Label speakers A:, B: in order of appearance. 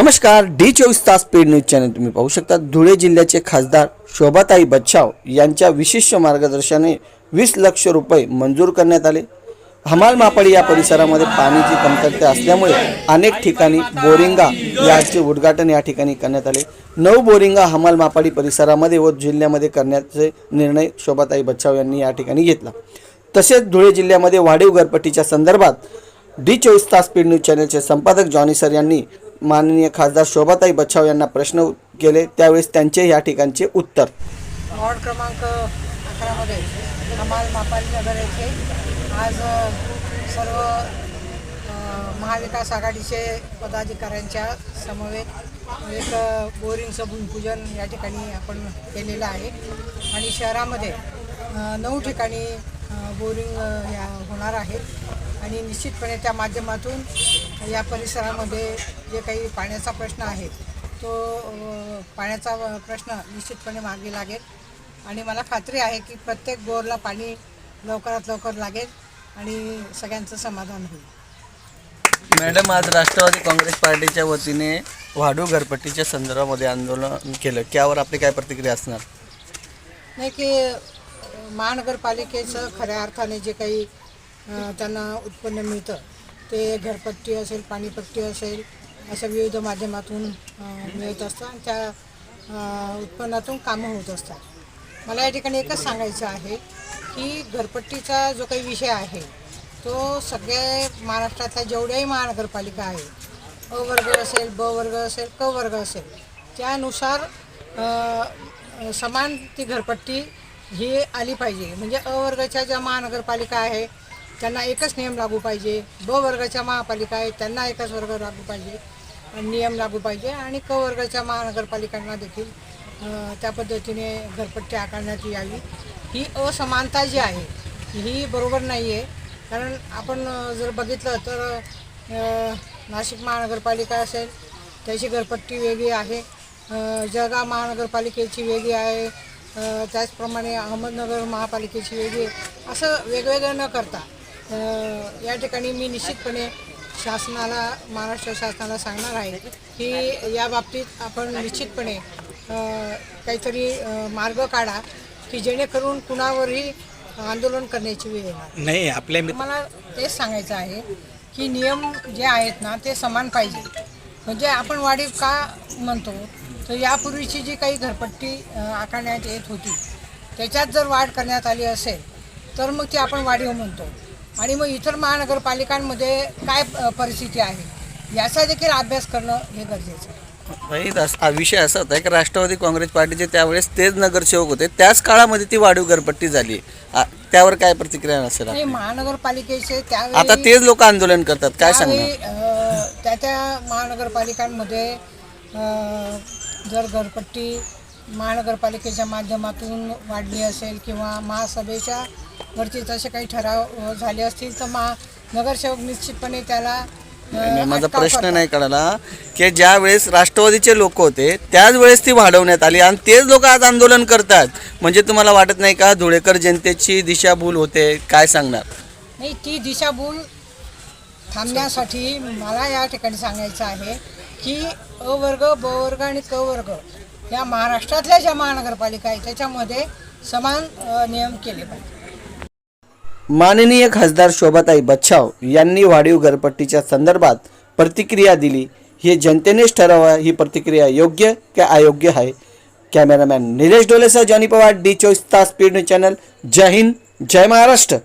A: नमस्कार डी चोवीस तास पेड न्यूज चॅनल तुम्ही पाहू शकता. धुळे जिल्ह्याचे खासदार शोभाताई बच्छाव यांच्या विशिष्ट मार्गदर्शनाने वीस लक्ष रुपये मंजूर करण्यात आले. हमाल मापाडी या परिसरामध्ये पाण्याची कमतरता असल्यामुळे अनेक ठिकाणी बोरिंगा याचे उद्घाटन या ठिकाणी करण्यात आले. नऊ बोरिंगा हमाल मापाडी परिसरामध्ये व जिल्ह्यामध्ये करण्याचे निर्णय शोभाताई बच्छाव यांनी या ठिकाणी घेतला. तसेच धुळे जिल्ह्यामध्ये वाढीव घरपट्टीच्या संदर्भात डी चोवीस तास स्पीड न्यूज चॅनलचे संपादक जॉनी सर यांनी माननीय खासदार शोभाताई बच्छाव यांना प्रश्न केले. त्यावेळेस त्यांचे या ठिकाणचे उत्तर.
B: वॉर्ड क्रमांक अकरामध्ये हमाल मापाली नगर येथे आज सर्व महाविकास आघाडीचे पदाधिकाऱ्यांच्या समवेत एक बोरिंगचं भूमिपूजन या ठिकाणी आपण केलेलं आहे. आणि शहरामध्ये नऊ ठिकाणी बोरिंग या होणार आहेत आणि निश्चितपणे त्या माध्यमातून या परिसरामध्ये जे काही पाण्याचा प्रश्न आहे तो पाण्याचा प्रश्न निश्चितपणे मार्गी लागेल. आणि मला खात्री आहे की प्रत्येक बोरला पाणी लवकरात लवकर लागेल आणि सगळ्यांचं समाधान होईल.
A: मॅडम आज राष्ट्रवादी काँग्रेस पार्टीच्या वतीने वाढू घरपट्टीच्या संदर्भामध्ये आंदोलन केलं. त्यावर आपली काय प्रतिक्रिया असणार?
B: नाही की महानगरपालिकेचं खऱ्या अर्थाने जे काही त्यांना उत्पन्न मिळतं ते घरपट्टी असेल पाणीपट्टी असेल अशा विविध माध्यमातून मिळत असतं आणि त्या उत्पन्नातून कामं होत असतात. मला या ठिकाणी एकच सांगायचं आहे की घरपट्टीचा जो काही विषय आहे तो सगळे महाराष्ट्रातल्या जेवढ्याही महानगरपालिका आहे अ वर्ग असेल ब वर्ग असेल क वर्ग असेल त्यानुसार समान ती घरपट्टी ही आली पाहिजे. म्हणजे अ वर्गाच्या ज्या महानगरपालिका आहे त्यांना एकच नियम लागू पाहिजे. ब वर्गाच्या महापालिका आहे त्यांना एकच वर्ग लागू पाहिजे. नियम लागू पाहिजे आणि क वर्गाच्या महानगरपालिकांना देखील त्या पद्धतीने घरपट्टी आकारण्यात यावी. ही असमानता जी आहे ही बरोबर नाही आहे कारण आपण जर बघितलं तर नाशिक महानगरपालिका असेल त्याची घरपट्टी वेगळी आहे. जळगाव महानगरपालिकेची वेगळी आहे. त्याचप्रमाणे अहमदनगर महापालिकेची वेगळी असं वेगवेगळं न करता या ठिकाणी मी निश्चितपणे शासनाला महाराष्ट्र शासनाला सांगणार आहे की या बाबतीत आपण निश्चितपणे काहीतरी मार्ग काढा की जेणेकरून कुणावरही आंदोलन करण्याची वेळ येणार
C: नाही. आपल्या
B: मला तेच सांगायचं आहे की नियम जे आहेत ना ते समान पाहिजे. म्हणजे आपण वाढीव का म्हणतो? तर यापूर्वीची जी काही घरपट्टी आकारण्यात येत होती त्याच्यात जर वाढ करण्यात आली असेल तर मग ती आपण वाढीव म्हणतो. आणि मग इतर महानगरपालिकांमध्ये काय परिस्थिती आहे याचा देखील अभ्यास करणं हे गरजेचं आहे.
A: हा विषय असा होता की राष्ट्रवादी काँग्रेस पार्टीचे त्यावेळेस तेच नगरसेवक होते त्याच काळामध्ये ती वाढीव घरपट्टी झाली. त्यावर काय प्रतिक्रिया नसेल
B: महानगरपालिकेचे
A: आता तेच लोक आंदोलन करतात काय सांगणार?
B: त्या त्या महानगरपालिकांमध्ये जर घरपट्टी महानगरपालिकेच्या माध्यमातून वाढली असेल किंवा महासभेच्या वरती तसे काही ठराव झाले असतील तर महा नगरसेवक निश्चितपणे त्याला
A: नाही, माझा प्रश्न. नाही कळाला की ज्या वेळेस राष्ट्रवादीचे लोक होते त्याच वेळेस ती वाढवण्यात आली आणि तेच लोक आज आंदोलन करतात. म्हणजे तुम्हाला वाटत नाही का धुळेकर जनतेची दिशाभूल होते? काय सांगणार?
B: नाही ती दिशाभूल थांबण्यासाठी मला या ठिकाणी सांगायचं आहे की अ वर्ग ब वर्ग आणि क वर्ग या महाराष्ट्रातल्या ज्या महानगरपालिका आहेत त्याच्यामध्ये समान नियम केले पाहिजे
A: माननीय खासदार शोभाताई बच्छाव यांनी वाढीव घरपट्टीच्या संदर्भात प्रतिक्रिया दिली. हे जनतेनेच ठरवा ही प्रतिक्रिया योग्य का अयोग्य आहे? कॅमेरामॅन निलेश डोलेसह जॉनी पवार डी चोवीस तास स्पीड न्यूज चॅनल. जय हिंद जय महाराष्ट्र.